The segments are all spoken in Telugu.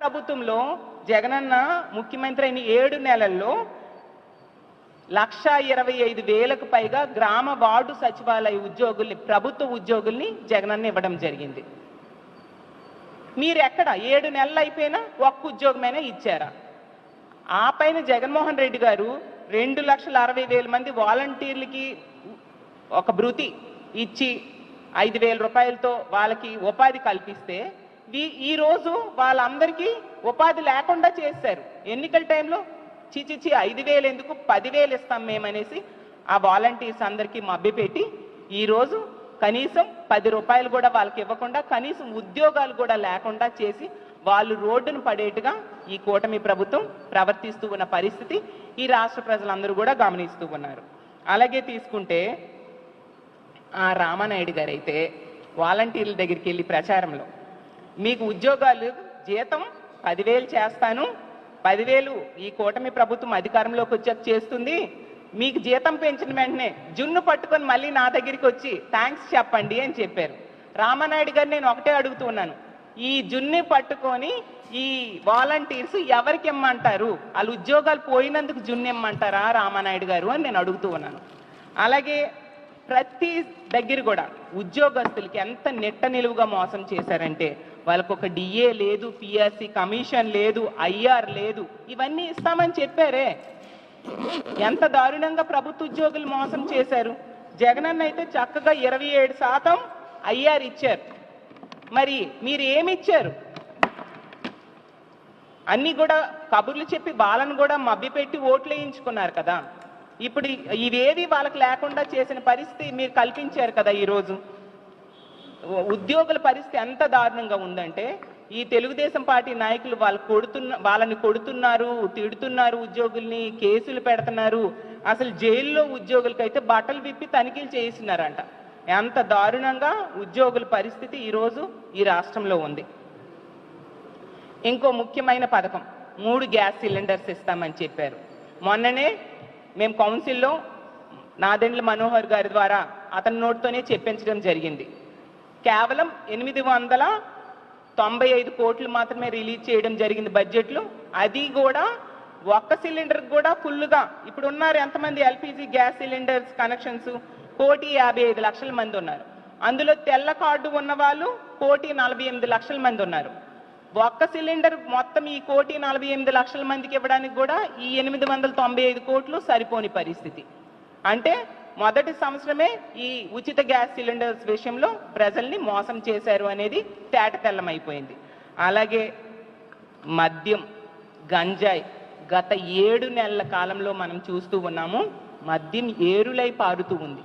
ప్రభుత్వంలో జగనన్న ముఖ్యమంత్రి అయిన ఏడు నెలల్లో లక్ష ఇరవై ఐదు వేలకు పైగా గ్రామ వార్డు సచివాలయ ఉద్యోగుల్ని ప్రభుత్వ ఉద్యోగుల్ని జగనన్న ఇవ్వడం జరిగింది. మీరు ఎక్కడ ఏడు నెలలు అయిపోయినా ఒక్క ఉద్యోగమైనా ఇచ్చారా? ఆ పైన జగన్మోహన్ రెడ్డి గారు రెండు లక్షల అరవై వేల మంది వాలంటీర్లకి ఒక భృతి ఇచ్చి ఐదు వేల రూపాయలతో వాళ్ళకి ఉపాధి కల్పిస్తే ఈ రోజు వాళ్ళందరికీ ఉపాధి లేకుండా చేశారు. ఎన్నికల టైంలో చిచిచి ఐదు వేలు ఎందుకు పదివేలు ఇస్తాం మేమనేసి ఆ వాలంటీర్స్ అందరికీ మభ్యపెట్టి ఈరోజు కనీసం పది రూపాయలు కూడా వాళ్ళకి ఇవ్వకుండా కనీసం ఉద్యోగాలు కూడా లేకుండా చేసి వాళ్ళు రోడ్డును పడేట్టుగా ఈ కూటమి ప్రభుత్వం ప్రవర్తిస్తూ ఉన్న పరిస్థితి ఈ రాష్ట్ర ప్రజలందరూ కూడా గమనిస్తూ ఉన్నారు. అలాగే తీసుకుంటే ఆ రామానాయుడు గారు అయితే వాలంటీర్ల దగ్గరికి వెళ్ళి ప్రచారంలో మీకు ఉద్యోగాలు జీతం పదివేలు చేస్తాను. పదివేలు ఈ కూటమి ప్రభుత్వం అధికారంలోకి వచ్చాక చేస్తుంది. మీకు జీతం పెంచిన వెంటనే జున్ను పట్టుకొని మళ్ళీ నా దగ్గరికి వచ్చి థ్యాంక్స్ చెప్పండి అని చెప్పారు. రామనాయుడు గారు నేను ఒకటే అడుగుతున్నాను ఈ జున్ని పట్టుకొని ఈ వాలంటీర్స్ ఎవరికి ఇమ్మంటారు? వాళ్ళు ఉద్యోగాలు పోయినందుకు జున్ను ఇమ్మంటారా రామానాయుడు గారు అని నేను అడుగుతూ ఉన్నాను. అలాగే ప్రతి దగ్గర కూడా ఉద్యోగస్తులకి ఎంత నెట్ట నిలువుగా మోసం చేశారంటే వాళ్ళకు ఒక డిఏ లేదు పిఆర్సి కమిషన్ లేదు ఐఆర్ లేదు ఇవన్నీ ఇస్తామని చెప్పారే. ఎంత దారుణంగా ప్రభుత్వ ఉద్యోగులు మోసం చేశారు. జగనన్న అయితే చక్కగా ఇరవై ఏడు శాతం ఐఆర్ ఇచ్చారు. మరి మీరు ఏమి ఇచ్చారు? కూడా కబుర్లు చెప్పి వాళ్ళను కూడా మభ్యపెట్టి ఓట్లు వేయించుకున్నారు కదా. ఇప్పుడు ఇవేవి వాళ్ళకి లేకుండా చేసిన పరిస్థితి మీరు కల్పించారు కదా ఈరోజు. ఉద్యోగుల పరిస్థితి ఎంత దారుణంగా ఉందంటే ఈ తెలుగుదేశం పార్టీ నాయకులు వాళ్ళు కొడుతున్న వాళ్ళని కొడుతున్నారు తిడుతున్నారు ఉద్యోగుల్ని కేసులు పెడుతున్నారు. అసలు జైల్లో ఉద్యోగులకైతే బట్టలు విప్పి తనిఖీలు చేయిస్తున్నారంట. ఎంత దారుణంగా ఉద్యోగుల పరిస్థితి ఈరోజు ఈ రాష్ట్రంలో ఉంది. ఇంకో ముఖ్యమైన పథకం మూడు గ్యాస్ సిలిండర్స్ ఇస్తామని చెప్పారు. మొన్ననే మేము కౌన్సిల్లో నాదెండ్ల మనోహర్ గారి ద్వారా అతని నోటితోనే చెప్పించడం జరిగింది. కేవలం ఎనిమిది వందల తొంభై ఐదు కోట్లు మాత్రమే రిలీజ్ చేయడం జరిగింది బడ్జెట్లో. అది కూడా ఒక్క సిలిండర్ కూడా ఫుల్గా ఇప్పుడు ఉన్నారు ఎంతమంది ఎల్పిజి గ్యాస్ సిలిండర్స్ కనెక్షన్స్? కోటి యాభై ఐదు లక్షల మంది ఉన్నారు. అందులో తెల్ల కార్డు ఉన్న వాళ్ళు కోటి నలభై ఎనిమిది లక్షల మంది ఉన్నారు. ఒక్క సిలిండర్ మొత్తం ఈ కోటి నలభై ఎనిమిది లక్షల మందికి ఇవ్వడానికి కూడా ఈ ఎనిమిది వందల తొంభై ఐదు కోట్లు సరిపోని పరిస్థితి. అంటే మొదటి సంవత్సరమే ఈ ఉచిత గ్యాస్ సిలిండర్స్ విషయంలో ప్రజల్ని మోసం చేశారు అనేది తేటతెల్లమైపోయింది. అలాగే మద్యం గంజాయి గత ఏడు నెలల కాలంలో మనం చూస్తూ ఉన్నాము మద్యం ఏరులై పారుతూ ఉంది.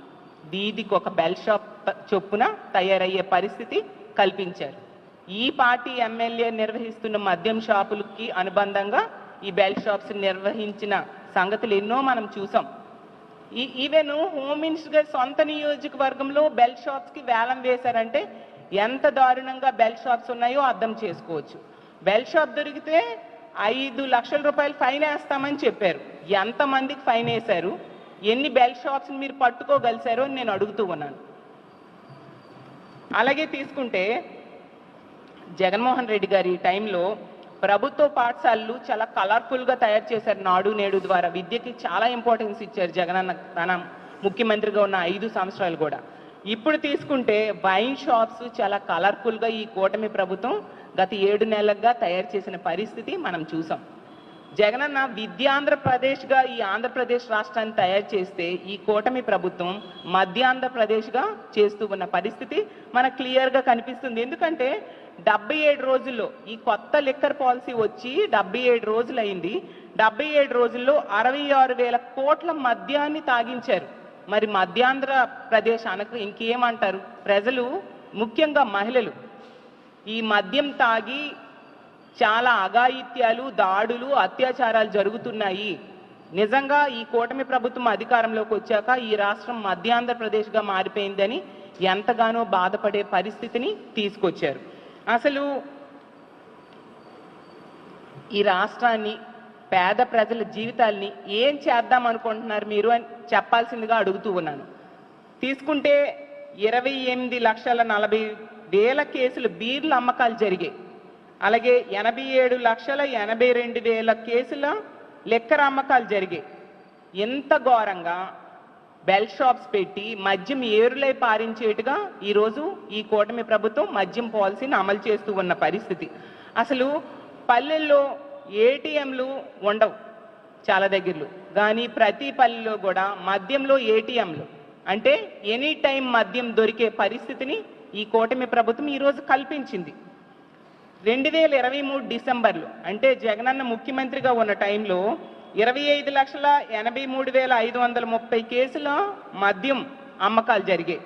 దీదికి ఒక బెల్ షాప్ చొప్పున తయారయ్యే పరిస్థితి కల్పించారు. ఈ పార్టీ ఎమ్మెల్యే నిర్వహిస్తున్న మద్యం షాపులకి అనుబంధంగా ఈ బెల్ షాప్స్ నిర్వహించిన సంగతులు ఎన్నో మనం చూసాం. ఈ ఈవెన్ హోమ్ మినిస్టర్ గారి సొంత నియోజకవర్గంలో బెల్ షాప్స్కి వేలం వేశారంటే ఎంత దారుణంగా బెల్ షాప్స్ ఉన్నాయో అర్థం చేసుకోవచ్చు. బెల్ షాప్ దొరికితే ఐదు లక్షల రూపాయలు ఫైన్ వేస్తామని చెప్పారు. ఎంతమందికి ఫైన్ వేశారు? ఎన్ని బెల్ షాప్స్ని మీరు పట్టుకోగలిశారో అని నేను అడుగుతూ ఉన్నాను. అలాగే తీసుకుంటే జగన్మోహన్ రెడ్డి గారి టైంలో ప్రభుత్వ పాఠశాలలు చాలా కలర్ఫుల్గా తయారు చేశారు నాడు నేడు ద్వారా. విద్యకి చాలా ఇంపార్టెన్స్ ఇచ్చారు జగనన్న తన ముఖ్యమంత్రిగా ఉన్న ఐదు సంవత్సరాలు కూడా. ఇప్పుడు తీసుకుంటే వైన్ షాప్స్ చాలా కలర్ఫుల్గా ఈ కూటమి ప్రభుత్వం గత ఏడు నెలలుగా తయారు చేసిన పరిస్థితి మనం చూసాం. జగనన్న విద్యాంధ్రప్రదేశ్గా ఈ ఆంధ్రప్రదేశ్ రాష్ట్రాన్ని తయారు చేస్తే ఈ కూటమి ప్రభుత్వం మధ్యాంధ్రప్రదేశ్గా చేస్తూ ఉన్న పరిస్థితి మనకు క్లియర్గా కనిపిస్తుంది. ఎందుకంటే డెబ్బై ఏడు రోజుల్లో ఈ కొత్త లిక్కర్ పాలసీ వచ్చి డెబ్బై ఏడు రోజులు అయింది డెబ్బై ఏడు రోజుల్లో అరవై ఆరు వేల కోట్ల మద్యాన్ని తాగించారు. మరి మధ్యాంధ్రప్రదేశ్ ప్రదేశానికి ఇంకేమంటారు? ప్రజలు ముఖ్యంగా మహిళలు ఈ మద్యం తాగి చాలా అఘాయిత్యాలు దాడులు అత్యాచారాలు జరుగుతున్నాయి. నిజంగా ఈ కూటమి ప్రభుత్వం అధికారంలోకి వచ్చాక ఈ రాష్ట్రం మధ్యాంధ్రప్రదేశ్గా మారిపోయిందని ఎంతగానో బాధపడే పరిస్థితిని తీసుకొచ్చారు. అసలు ఈ రాష్ట్రాన్ని పేద ప్రజల జీవితాల్ని ఏం చేద్దాం అనుకుంటున్నారు మీరు అని చెప్పాల్సిందిగా అడుగుతూ ఉన్నాను. తీసుకుంటే ఇరవై ఎనిమిది లక్షల నలభై వేల కేసులు బీర్ల అమ్మకాలు జరిగాయి. అలాగే ఎనభై ఏడు లక్షల ఎనభై రెండు వేల కేసుల లెక్కర అమ్మకాలు జరిగాయి. ఎంత ఘోరంగా బెల్ షాప్స్ పెట్టి మద్యం ఏరులై పారించేట్టుగా ఈరోజు ఈ కూటమి ప్రభుత్వం మద్యం పాలసీని అమలు చేస్తూ ఉన్న పరిస్థితి. అసలు పల్లెల్లో ఏటీఎంలు ఉండవు చాలా దగ్గరలో. కానీ ప్రతి పల్లెలో కూడా మద్యంలో ఏటీఎంలు. అంటే ఎనీ టైం మద్యం దొరికే పరిస్థితిని ఈ కూటమి ప్రభుత్వం ఈరోజు కల్పించింది. రెండు వేల ఇరవై మూడు డిసెంబర్లో అంటే జగనన్న ముఖ్యమంత్రిగా ఉన్న టైంలో ఇరవై ఐదు లక్షల ఎనభై మూడు వేల ఐదు వందల ముప్పై కేసులో మద్యం అమ్మకాలు జరిగాయి.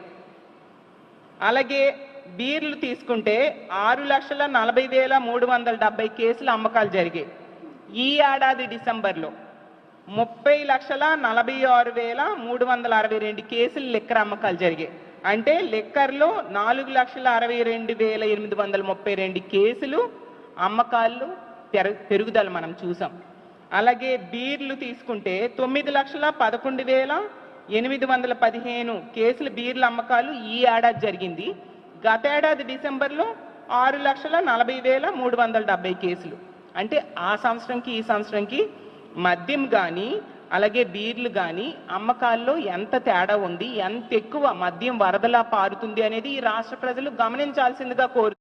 అలాగే బీర్లు తీసుకుంటే ఆరు లక్షల నలభై వేల మూడు వందల డెబ్బై కేసులు అమ్మకాలు జరిగాయి. ఈ ఏడాది డిసెంబర్లో ముప్పై లక్షల నలభై ఆరు వేల మూడు వందల అరవై రెండు కేసులు లిక్కర్ అమ్మకాలు జరిగాయి. అంటే లిక్కర్లో నాలుగు లక్షల అరవై రెండు వేల ఎనిమిది వందల ముప్పై రెండు కేసులు అమ్మకాలు పెరుగుదల మనం చూసాం. అలాగే బీర్లు తీసుకుంటే తొమ్మిది లక్షల పదకొండు వేల ఎనిమిది వందల పదిహేను కేసుల బీర్ల అమ్మకాలు ఈ ఏడాది జరిగింది. గతేడాది డిసెంబర్లో ఆరు లక్షల నలభై వేల మూడు వందల డెబ్బై కేసులు. అంటే ఆ సంవత్సరంకి ఈ సంవత్సరంకి మద్యం కానీ అలాగే బీర్లు కానీ అమ్మకాల్లో ఎంత తేడా ఉంది ఎంత ఎక్కువ మద్యం వరదలా పారుతుంది అనేది ఈ రాష్ట్ర ప్రజలు గమనించాల్సిందిగా కోరు